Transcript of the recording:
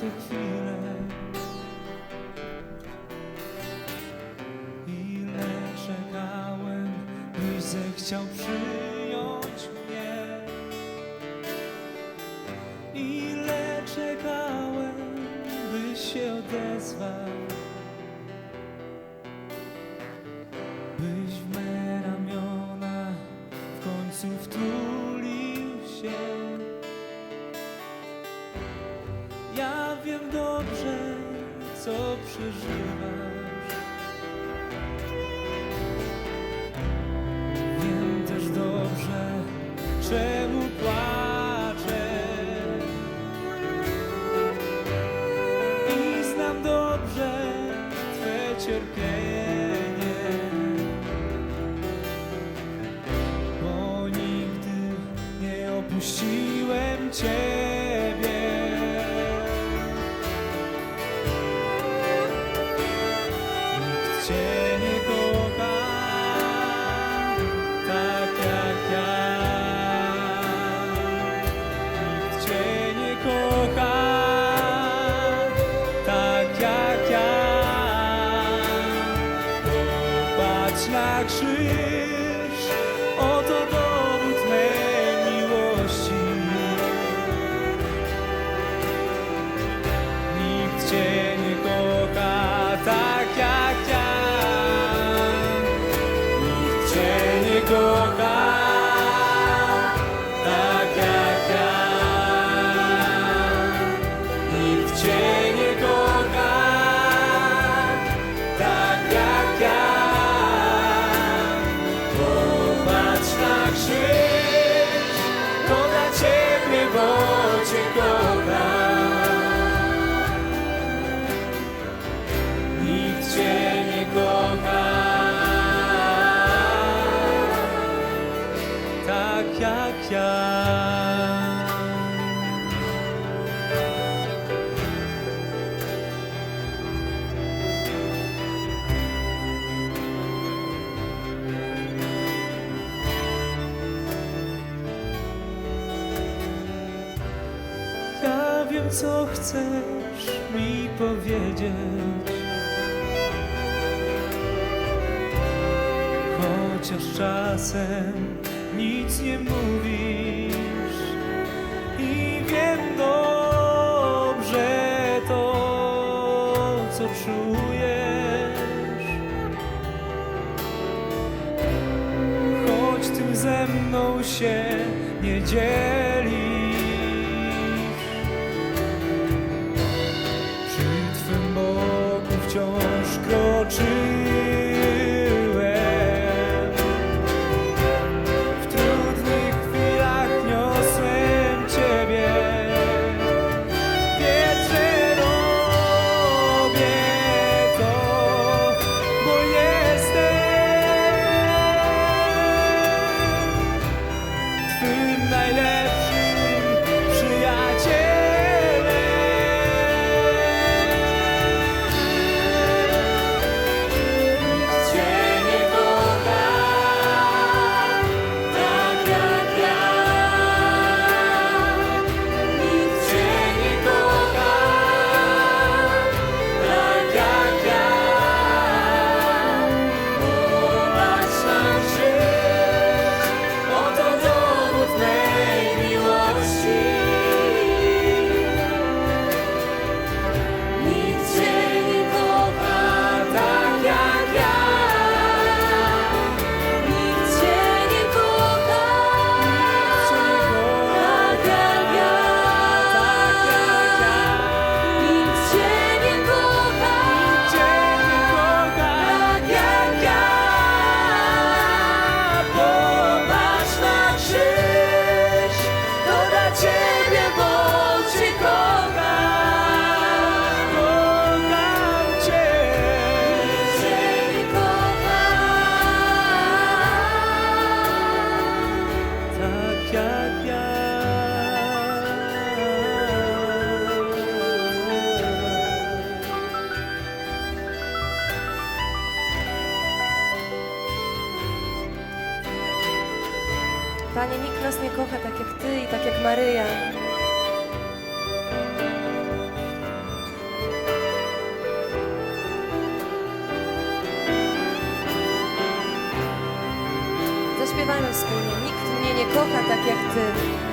te chwile Ile czekałem, byś zechciał przyjąć mnie. Ile czekałem, byś się odezwał Byś w co przeżywasz. Wiem też dobrze, czemu płaczesz. I znam dobrze Twe cierpienie. jak ja. Ja wiem, co chcesz mi powiedzieć. Chociaż czasem nic nie mówisz i wiem dobrze to, co czujesz. Choć tym ze mną się nie dzielisz, przy Twym boku wciąż kroczysz. Panie, nikt nas nie kocha tak jak Ty i tak jak Maryja. Zaśpiewajmy wspólnie. Nikt mnie nie kocha tak jak Ty.